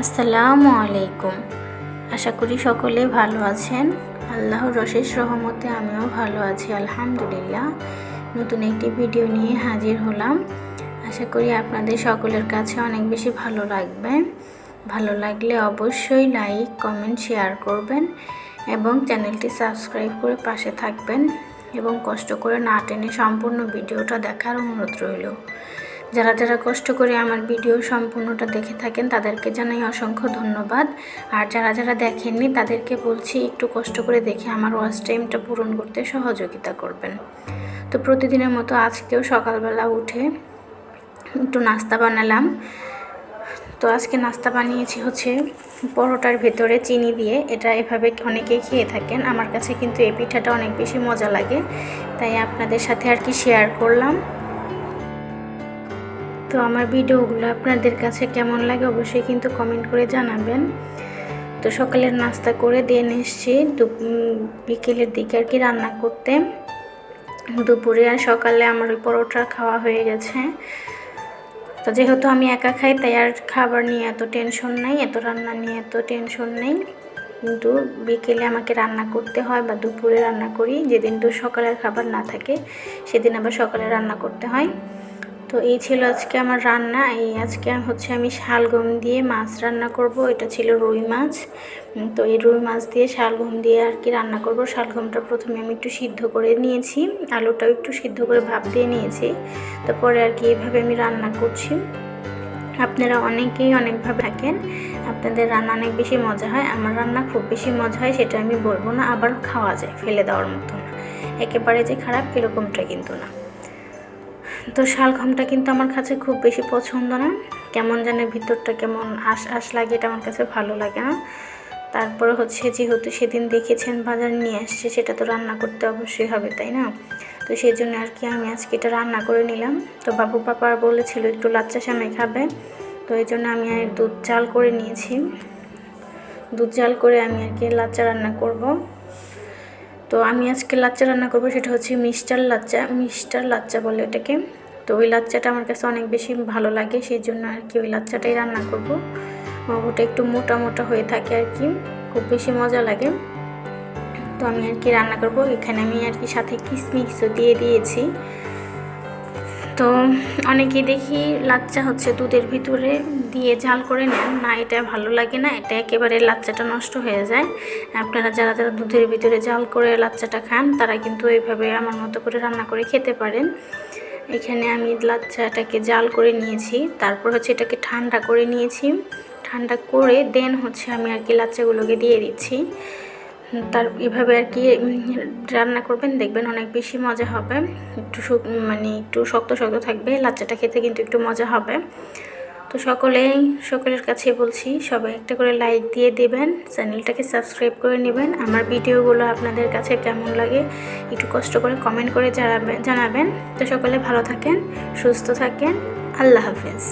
আসসালামু আলাইকুম। আশা করি সকলে ভালো আছেন। আল্লাহর রশেষ রহমতে আমিও ভালো আছি, আলহামদুলিল্লাহ। নতুন একটি ভিডিও নিয়ে হাজির হলাম। আশা করি আপনাদের সকলের কাছে অনেক বেশি ভালো লাগবে। ভালো লাগলে অবশ্যই লাইক, কমেন্ট, শেয়ার করবেন এবং চ্যানেলটি সাবস্ক্রাইব করে পাশে থাকবেন এবং কষ্ট করে না টেনে সম্পূর্ণ ভিডিওটা দেখার অনুরোধ রইল। যারা যারা কষ্ট করে আমার ভিডিও সম্পূর্ণটা দেখে থাকেন, তাদেরকে জানাই অসংখ্য ধন্যবাদ। আর যারা যারা দেখেননি, তাদেরকে বলছি একটু কষ্ট করে দেখে আমার ওয়াচ টাইমটা পূরণ করতে সহযোগিতা করবেন। তো প্রতিদিনের মতো আজকেও সকালবেলা উঠে একটু নাস্তা বানালাম। তো আজকে নাস্তা বানিয়েছি হচ্ছে পরোটার ভেতরে চিনি দিয়ে। এটা এভাবে অনেকেই খেয়ে থাকেন। আমার কাছে কিন্তু এই পিঠাটা অনেক বেশি মজা লাগে। তাই আপনাদের সাথে আর কি শেয়ার করলাম। তো আমার ভিডিওগুলো আপনাদের কাছে কেমন লাগে অবশ্যই কিন্তু কমেন্ট করে জানাবেন। তো সকালের নাস্তা করে দিয়ে এসেছি বিকেলের দিকে আর কি রান্না করতে। দুপুরে আর সকালে আমার ওই পরোটা খাওয়া হয়ে গেছে। তো যেহেতু আমি একা খাই, তাই আর খাবার নিয়ে এত টেনশন নেই, এত রান্না নিয়ে এত টেনশন নেই। কিন্তু বিকেলে আমাকে রান্না করতে হয় বা দুপুরে রান্না করি। যেদিন তো সকালের খাবার না থাকে, সেদিন আবার সকালে রান্না করতে হয়। তো এই ছিল আজকে আমার রান্না। এই আজকে হচ্ছে আমি শালগম দিয়ে মাছ রান্না করব। এটা ছিল রুই মাছ। তো এই রুই মাছ দিয়ে শালগম দিয়ে আর কি রান্না করব। শালগমটা প্রথমে আমি একটু সিদ্ধ করে নিয়েছি। আলুটাও একটু সিদ্ধ করে ভাপ দিয়ে নিয়েছি। তারপরে আর কি এইভাবে আমি রান্না করছি। আপনারা অনেকেই অনেকভাবে থাকেন। আপনাদের রান্না অনেক বেশি মজা হয়। আমার রান্না খুব বেশি মজা হয়, সেটা আমি বলব না। আবার খাওয়া যায়, ফেলে দেওয়ার মতো না। একেবারে যে খারাপ, এরকমটা কিন্তু না। তো শালগমটা কিন্তু আমার কাছে খুব বেশি পছন্দ না। কেমন জানে ভিতরটা কেমন আশ আশ লাগে, এটা আমার কাছে ভালো লাগে না। তারপরে হচ্ছে যেহেতু সেদিন দেখেছেন বাজার নিয়ে আসছে, সেটা তো রান্না করতে অবশ্যই হবে, তাই না? তো সেই জন্য আর কি আমি আজকে এটা রান্না করে নিলাম। তো বাবু পাপা বলেছিল একটু লাচ্চা সামে খাবে, তো এই জন্য আমি আর দুধ চাল করে নিয়েছি। দুধ চাল করে আমি আর কি লাচ্চা রান্না করব। তো আমি আজকে লাচ্চা রান্না করব, সেটা হচ্ছে মিষ্টার লাচ্চা মিষ্টার লাচ্চা বলে ওটাকে। তো ওই লাচ্চাটা আমার কাছে অনেক বেশি ভালো লাগে, সেই জন্য আর কি ওই লাচ্চাটাই রান্না করব। ওটা একটু মোটা মোটা হয়ে থাকে আর কি, খুব বেশি মজা লাগে। তো আমি আর কি রান্না করব, এখানে আমি আর কি সাথে কিসমিক্সও দিয়ে দিয়েছি। তো অনেকে দেখি লাচ্চা হচ্ছে দুধের ভিতরে দিয়ে জাল করে নেন। না, এটা ভালো লাগে না, এটা একেবারে লাচ্চাটা নষ্ট হয়ে যায়। আপনারা যারা যারা দুধের ভিতরে জাল করে লাচ্চাটা খান, তারা কিন্তু এইভাবে আমার মতো করে রান্না করে খেতে পারেন। এখানে আমি লাচ্চাটাকে জাল করে নিয়েছি, তারপর হচ্ছে এটাকে ঠান্ডা করে নিয়েছি। ঠান্ডা করে দেন হচ্ছে আমি আর কি লাচ্চাগুলোকে দিয়ে দিচ্ছি। তার এভাবে আর কি রান্না করবেন, দেখবেন অনেক বেশি মজা হবে। একটু মানে একটু শক্ত শক্ত থাকবে, লাচ্চাটা খেতে কিন্তু একটু মজা হবে। তো সকলেই, সকলের কাছে বলছি, সবাই একটা করে লাইক দিয়ে দেবেন চ্যানেলটাকে সাবস্ক্রাইব করে নেবেন। আমার ভিডিওগুলো আপনাদের কাছে কেমন লাগে, একটু কষ্ট করে কমেন্ট করে জানাবেন জানাবেন। তো সকলে ভালো থাকেন, সুস্থ থাকেন, আল্লাহ হাফেজ।